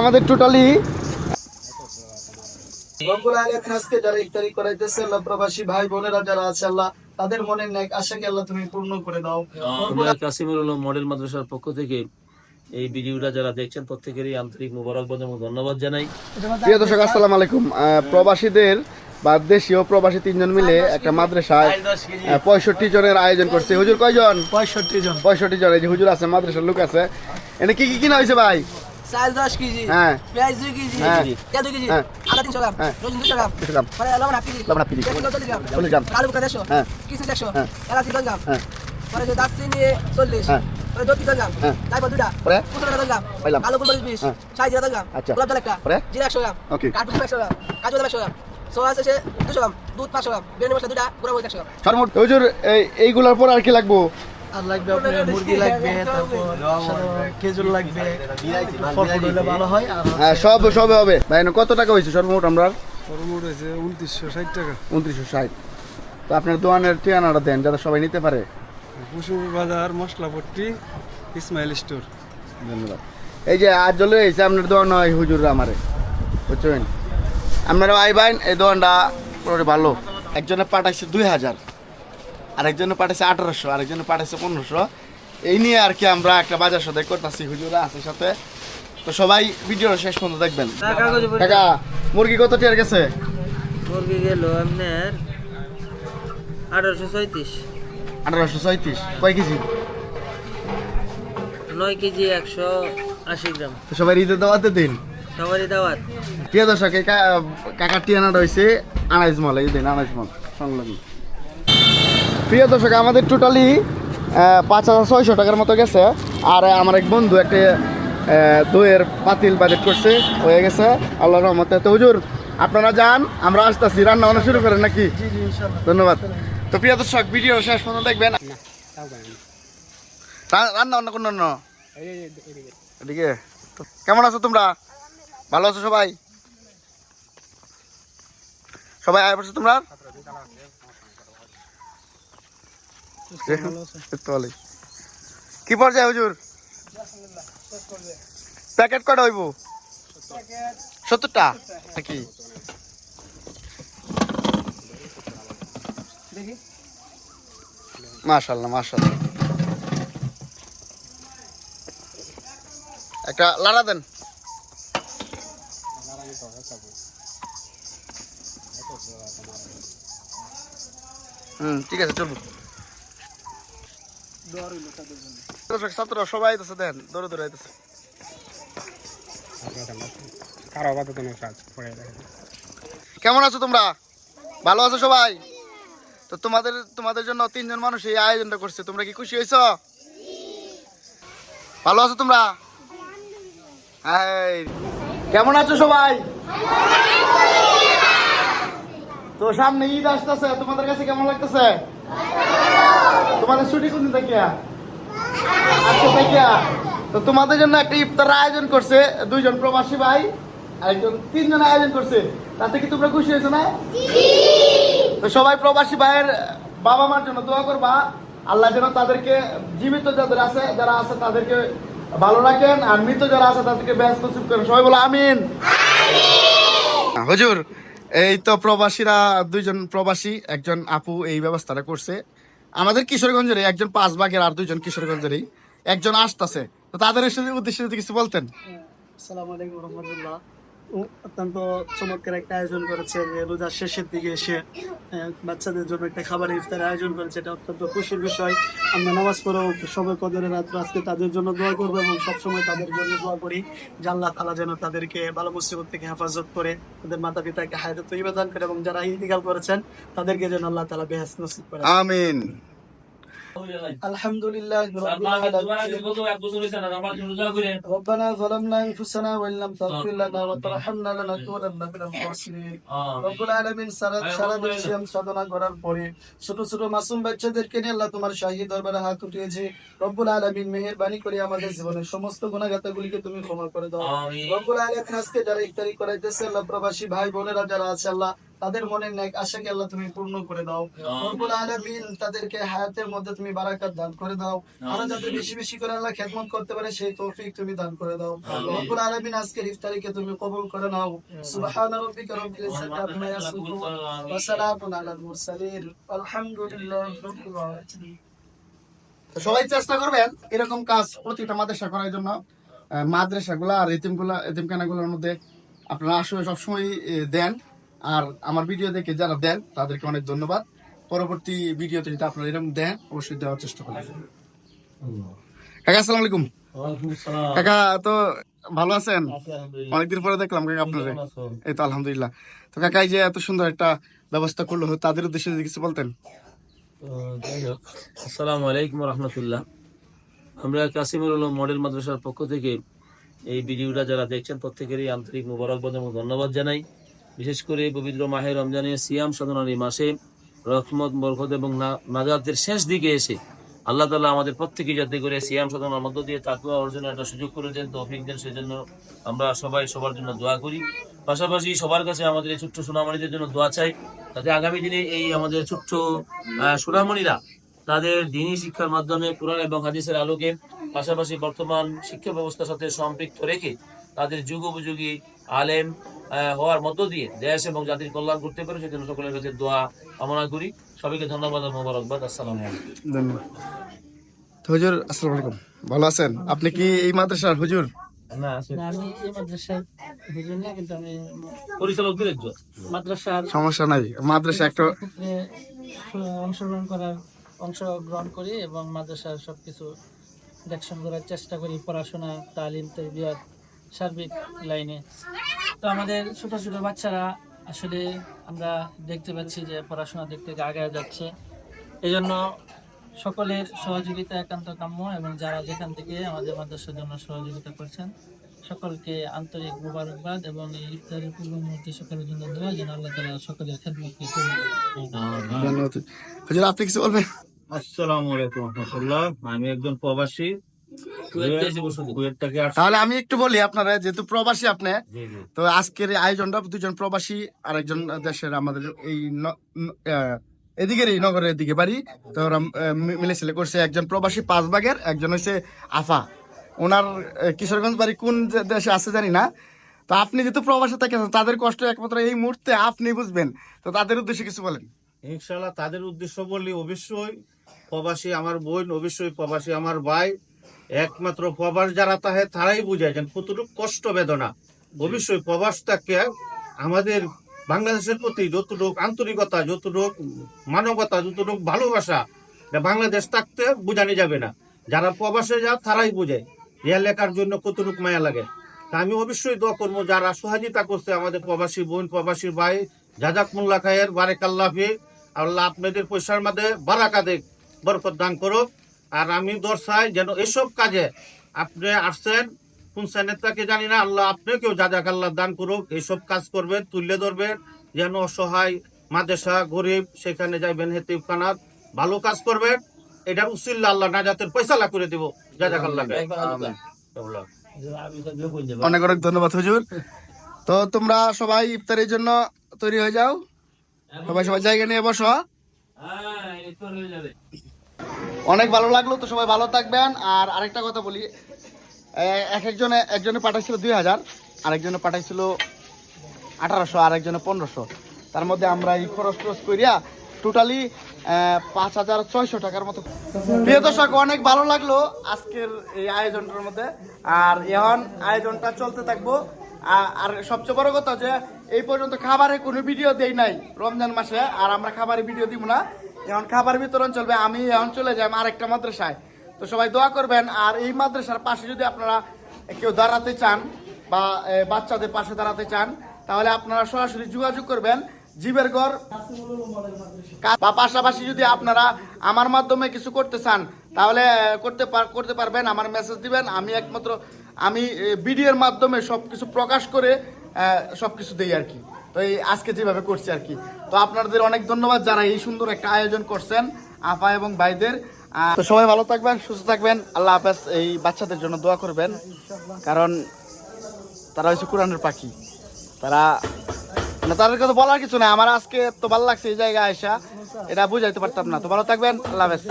আমাদের টোটালি রব্বুল আলামিন আজকে যারা ইফতারি করাইতেছে আল্লাহ প্রবাসী ভাই বোনেরা যারা আছে আল্লাহ তাদের মনের ন্যাক আশাকে আল্লাহ তুমি পূর্ণ করে দাও। আমরা কাসিমুল উলুম মডেল মাদ্রাসার পক্ষ থেকে এই ভিডিওটা যারা দেখছেন প্রত্যেকেরই আন্তরিক মুবারকবাদ এবং ধন্যবাদ জানাই। প্রিয় দর্শক আসসালামু আলাইকুম। প্রবাসীদের বা দেশীয় প্রবাসী তিনজন মিলে একটা মাদ্রাসায় পঁয়ষট্টি জনের আয়োজন করছে। হুজুর কয়জন? পঁয়ষট্টি জন। পঁয়ষট্টি জন। এই যে হুজুর আছে মাদ্রাসার লোক আছে। এনে কি কি কিনা হয়েছে ভাই? চাল দশ কেজি হ্যাঁ পেঁয়াজ দুই কেজি হ্যাঁ। তেল দুই কেজি হ্যাঁ। আদা তিনশো গ্রাম হ্যাঁ। রসুন দুশো গ্রাম গ্রাম। লবণ হাফ কেজি লবণ হাফ কেজি। চল্লিশ গ্রাম আলু বোকা দেড়শো হ্যাঁ। কিশমিশ একশো হ্যাঁ। এলাচি দশ গ্রাম হ্যাঁ। পরে যে দারচিনি চল্লিশ হ্যাঁ। পরে দশ গ্রাম হ্যাঁ। তারপর দুটা পরে? কুচুরা দশ গ্রাম পাইলাম। আলু কুলমরিচ বিশ। চাই জিরা দশ গ্রাম আচ্ছা। গোলাপ জল একটা পরে? জিরা একশো গ্রাম ওকে। একশো গ্রাম কাজু বাদাম একশো গ্রাম সর্বমোট এইগুলোর পর আর কি লাগবো আর লাগবে আপনার মুরগি লাগবে তারপর খেজুর লাগবে হলে ভালো হয় আর হ্যাঁ সব সবে হবে। ভাই কত টাকা হয়েছে সর্বমোট আমরা সর্বমোট হয়েছে উনত্রিশশো ষাট টাকা। উনত্রিশশো ষাট। তো আপনার দোকানের ঠিকানাটা দেন যাতে সবাই নিতে পারে। কুসুম বাজার মশলাপট্টি ইসমাইল স্টোর। ধন্যবাদ। এই যে আজ চলে এসে আপনার দোকান হয় হুজুর আমারে। বুঝছেন? আপনারা আইবেন এই দোকানটা ভালো। একজনে পাঠাইছে দুই হাজার। আরেকজনে পাঠাইছে আঠারোশো আরেকজনে পাঠাইছে পনেরোশো। এই নিয়ে আর কি আমরা একটা বাজার সদাই করতেছি হুজুরা আছে সাথে। তো সবাই ভিডিওর শেষ পর্যন্ত দেখবেন। কাকা মুরগি কত টিয়ার গেছে? মুরগি গেল আপনার আঠারোশো ছয়ত্রিশ। আঠারোশো ছয়ত্রিশ কয় কেজি? নয় কেজি একশো আশি গ্রাম। তো সবাই ঈদের দাওয়াতে দিন? সবারই দাওয়াত। প্রিয় দর্শক কাকার টিয়ানাটা হয়েছে আনাইজ মল এই দিন আনাইজ মল সংলগ্ন। প্রিয় দর্শক আমাদের টোটালি পাঁচ হাজার ছয়শো টাকার মতো গেছে। আর আমার এক বন্ধু একটা দইয়ের পাতিল বাজেট করছে হয়ে গেছে। আল্লাহ রহমতে। তো হুজুর আপনারা যান আমরা আসতেছি। রান্না বান্না শুরু করেন নাকি? ধন্যবাদ। তো প্রিয় দর্শক ভিডিও শেষ পর্যন্ত দেখবেন। রান্না বান্না কোন এদিকে। কেমন আছো তোমরা? ভালো আছো সবাই? সবাই আয় পড়ছো তোমরা। কি পর্যায়ে হুজুর? প্যাকেট কটা হইব? সত্তরটা? নাকি? মাশাল্লাহ মাশাল্লাহ একটা লাড়া দেন। হুম ঠিক আছে চলবো। দর্শক ছাত্র সবাই আইতেছে দেন দৌড়ে দৌড়ে আইতেছে। কেমন আছো তোমরা? ভালো আছো সবাই? তো তোমাদের তোমাদের জন্য তিনজন মানুষ এই আয়োজনটা করছে। তোমরা কি খুশি হয়েছ? ভালো আছো তোমরা? হাই। কেমন আছো সবাই? তো সামনে ঈদ আসতেছে তোমাদের কাছে কেমন লাগতেছে? তোমাদের ছুটি কোনদিন থেকে? আজকে থেকে? তো তোমাদের জন্য একটা ইফতার আয়োজন করছে দুইজন প্রবাসী ভাই একজন তিনজন আয়োজন করছে। তাতে কি তোমরা খুশি হয়েছো না? তো সবাই প্রবাসী ভাইয়ের বাবা মার জন্য দোয়া করবা। আল্লাহ যেন তাদেরকে জীবিত যাদের আছে যারা আছে তাদেরকে ভালো রাখেন আর মৃত যারা আছে তাদেরকে ব্যস্ত নসিব করেন। সবাই বলো আমিন। হুজুর এই তো প্রবাসীরা দুইজন প্রবাসী একজন আপু এই ব্যবস্থাটা করছে। আমাদের কিশোরগঞ্জের একজন পাঁচ বাঘের আর দুইজন কিশোরগঞ্জেরই, একজন আসতেছে। তো তাদের উদ্দেশ্যে যদি কিছু বলতেন। আসসালামু আলাইকুম রহমতুল্লাহ। অত্যন্ত চমৎকার একটা আয়োজন করেছে। যে রোজার শেষের দিকে এসে বাচ্চাদের জন্য একটা খাবার ইফতার আয়োজন করেছে। এটা অত্যন্ত খুশির বিষয়। আমরা নামাজ পড়েও সবাই কদরের রাত্র আজকে তাদের জন্য দোয়া করব এবং সবসময় তাদের জন্য দোয়া করি। যে আল্লাহ তালা যেন তাদেরকে ভালো মুসিবত থেকে হেফাজত করে, তাদের মাতা পিতাকে হায়াত তৈবা দান করে এবং যারা ইন্তিকাল করেছেন, তাদেরকে যেন আল্লাহ তালা বেহাস নসিব করে। আমিন। আলহামদুলিল্লাহ ربنا ظلمنا انفسنا وان لم تغفر لنا وترحمنا لنكونن من الخاسرين রব্বুল আলামিন সারা সারা দিন সিয়াম সাধনা করার পরে ছোট ছোট মাসুম বাচ্চাদেরকে নিয়ে আল্লাহ তোমার শাহী দরবারে হাত উঠিয়েছে রব্বুল আলামিন মেহেরবানি করে আমাদের জীবনের সমস্ত গুণাগাতাগুলিকে তুমি ক্ষমা করে দাও আমিন। রব্বুল আলামিন আজকে যারা ইফতারি করাইতেছে আল্লাহ প্রবাসী ভাই বোনেরা যারা আছে আল্লাহ তাদের মনের ন্যাক আশাকে আল্লাহ তুমি পূর্ণ করে দাও। রব্বুল আলামিন তাদেরকে হায়াতের মধ্যে তুমি বারাকাত দান করে দাও। আরও যাতে বেশি বেশি করে আল্লাহ খেদমত করতে পারে সেই তৌফিক তুমি দান করে দাও। রব্বুল আলামিন আজকের ইফতারিকে তুমি কবুল করে নাও। সুবহান রাব্বিকা রাব্বিল ইজ্জাতি আম্মা ইয়াসিফুন। ওয়া সালামুন আলাল মুরসালিন। আলহামদুলিল্লাহি রাব্বিল আলামিন। তো সবাই চেষ্টা করবেন এরকম কাজ প্রতিটা মাদ্রাসা করার জন্য। মাদ্রাসা গুলা আর এতিমগুলা এতিমখানা গুলোর মধ্যে আপনারা আসলে সবসময় দেন। আর আমার ভিডিও দেখে যারা দেন তাদেরকে অনেক ধন্যবাদ। পরবর্তী ভিডিওতে যদি আপনারা এরকম দেন অবশ্যই দেওয়ার চেষ্টা করবেন। কাকা আসসালামু আলাইকুম। কাকা তো ভালো আছেন। অনেকদিন পরে দেখলাম কাকা আছো? এই তো আলহামদুলিল্লাহ। তো কাকা এই যে এত সুন্দর একটা ব্যবস্থা করল তাদের উদ্দেশ্যে যদি কিছু বলতেন। আসসালামু আলাইকুম রহমতুল্লাহ। আমরা কাসিমুল আলম মডেল মাদ্রাসার পক্ষ থেকে এই ভিডিওটা যারা দেখছেন প্রত্যেকেরই আন্তরিক মুবারকবাদ এবং ধন্যবাদ জানাই। বিশেষ করে পবিত্র মাহে রমজানের সিয়াম সাধনার এই মাসে রহমত, বরকত এবং নাজাতের শেষ দিকে এসে আল্লাহ তালা আমাদের প্রত্যেকে যাতে করে সিয়াম সাধনার মধ্য দিয়ে তাকুয়া অর্জনের একটা সুযোগ করে দেন, তৌফিক দেন, সেজন্য আমরা সবাই সবার জন্য দোয়া করি। পাশাপাশি সবার কাছে আমাদের এই ছোট্ট সোনামণিদের জন্য দোয়া চাই তাতে আগামী দিনে এই আমাদের ছোট্ট সোনামণিরা তাদের দিনী শিক্ষার মাধ্যমে কোরআন এবং হাদিসের আলোকে পাশাপাশি বর্তমান শিক্ষা ব্যবস্থার সাথে সম্পৃক্ত রেখে তাদের যুগোপযোগী আলেম হওয়ার মধ্য দিয়ে দেশ এবং জাতির কল্যাণ করতে পারে সেজন্য সকলের কাছে দোয়া কামনা করি। সবাইকে ধন্যবাদ মোবারকবাদ। আসসালামু আলাইকুম। ধন্যবাদ। হুজুর আসসালামু আলাইকুম। ভালো আছেন? আপনি কি এই মাদ্রাসার হুজুর? না আছে। আমি এই মাদ্রাসার হুজুর না কিন্তু আমি পরিচালকদের একজন। মাদ্রাসার সমস্যা নাই। মাদ্রাসা একটা অংশগ্রহণ করার অংশগ্রহণ করি এবং মাদ্রাসার সবকিছু দেখশন করার চেষ্টা করি। পড়াশোনা তালিম তরবিয়ত সার্বিক লাইনে। তো আমাদের ছোট ছোট বাচ্চারা আসলে আমরা দেখতে পাচ্ছি যে পড়াশোনা দিক থেকে আগে যাচ্ছে। এই জন্য সকলের সহযোগিতা একান্ত কাম্য এবং যারা যেখান থেকে আমাদের মাদ্রাসার জন্য সহযোগিতা করছেন সকলকে আন্তরিক মুবারকবাদ এবং এই ইফতারের পূর্ব মুহূর্তে সকলের জন্য দোয়া যেন আল্লাহ তালা সকলের খেদমতকে ধন্যবাদ। আপনি কিছু বলবেন? আসসালামু আলাইকুম রহমতুল্লাহ। আমি একজন প্রবাসী। তাহলে আমি একটু বলি আপনারা যেহেতু প্রবাসী আপনি। তো আজকের আয়োজনটা দুজন প্রবাসী আর একজন দেশের আমাদের এই এদিকের এই নগরের দিকে বাড়ি তো ওরা আহ, মিলে ছেলে করছে একজন প্রবাসী পাঁচ ভাগের একজন হচ্ছে আফা। ওনার কিশোরগঞ্জ বাড়ি কোন দেশে আছে জানি না তো আপনি যেহেতু প্রবাসে থাকেন তাদের কষ্ট একমাত্র এই মুহূর্তে আপনি বুঝবেন তো তাদের উদ্দেশ্যে কিছু বলেন। ইনশাল্লাহ তাদের উদ্দেশ্য বললে অবশ্যই প্রবাসী আমার বোন অবশ্যই প্রবাসী আমার ভাই একমাত্র প্রবাস যারা তাহে, তারাই বুঝাইছেন, কতটুকু কষ্ট বেদনা। অবশ্যই প্রবাসটাকে আমাদের বাংলাদেশের প্রতি যতটুকু আন্তরিকতা, যতটুকু মানবতা, যতটুকু ভালোবাসা বাংলাদেশ থাকতে বোঝানো যাবে না। যারা প্রবাসে যা, তারাই বুঝে লেখার জন্য কতটুকু মায়া লাগে। তা আমি অবশ্যই দোয়া করব, যারা সহযোগিতা করছে আমাদের প্রবাসী বোন, প্রবাসী ভাই জাজাক মোল্লা খায়ের বারেক আল্লাফি আল্লাহ আপনাদের পয়সার মধ্যে বারাকা দেখ, বরকত দান করুক। আর আমি দর্শাই যেন এসব কাজে আপনি আসছেন কোন সেনেতাকে জানি না আল্লাহ আপনাকেও জাজাক আল্লাহ দান করুক এইসব কাজ করবেন তুলে ধরবেন যেন অসহায় মাদেশা গরিব সেখানে যাইবেন হেতিব খানাত ভালো কাজ করবেন এটার উসিল্লা আল্লাহ নাজাতের পয়সালা করে দিব জাজাক আল্লাহ। অনেক অনেক ধন্যবাদ হুজুর। তো তোমরা সবাই ইফতারের জন্য তৈরি হয়ে যাও। সবাই সবাই জায়গা নিয়ে বসো। হ্যাঁ ইফতার হয়ে যাবে। অনেক ভালো লাগল, তো সবাই ভালো থাকবেন। আর আরেকটা কথা বলি এক একজনে একজনে পাঠাইছিল দুই হাজার, আরেকজনে পাঠাইছিল আঠারোশো আর একজনে পনেরোশো। তার মধ্যে আমরা এই খরচ টরচ করিয়া টোটালি পাঁচ হাজার ছয়শো টাকার মতো প্রিয় দর্শক, অনেক ভালো লাগল আজকের এই আয়োজনটার মধ্যে। আর এখন আয়োজনটা চলতে থাকব। আর সবচেয়ে বড় কথা যে, এই পর্যন্ত খাবারের কোনো ভিডিও দেই নাই রমজান মাসে, আর আমরা খাবারের ভিডিও দিব না। এখন খাবার বিতরণ চলবে, আমি এখন চলে যাই আরেকটা মাদ্রাসায়। তো সবাই দোয়া করবেন, আর এই মাদ্রাসার পাশে যদি আপনারা কেউ দাঁড়াতে চান বা বাচ্চাদের পাশে দাঁড়াতে চান, তাহলে আপনারা সরাসরি যোগাযোগ করবেন জীবের ঘর। বা পাশাপাশি যদি আপনারা আমার মাধ্যমে কিছু করতে চান, তাহলে করতে করতে পারবেন, আমার মেসেজ দিবেন, আমি একমাত্র, আমি ভিডিওর মাধ্যমে সব কিছু প্রকাশ করে সব কিছু দিই আর কি। এই আজকে যেভাবে করছি আর কি। তো আপনাদের অনেক ধন্যবাদ যারা এই সুন্দর একটা আয়োজন করছেন, আপা এবং ভাইদের। তো সবাই ভালো থাকবেন, সুস্থ থাকবেন। আল্লাহ হাফেজ, এই বাচ্চাদের জন্য দোয়া করবেন। কারণ তারা হচ্ছে কোরআনের পাখি। তারা মানে তাদেরকে তো বলার কিছু নাই। আমার আজকে তো ভালো লাগছে এই জায়গায় আইসা। এটা বুঝাইতে পারতাম না। তো ভালো থাকবেন, আল্লাহ হাফেজ।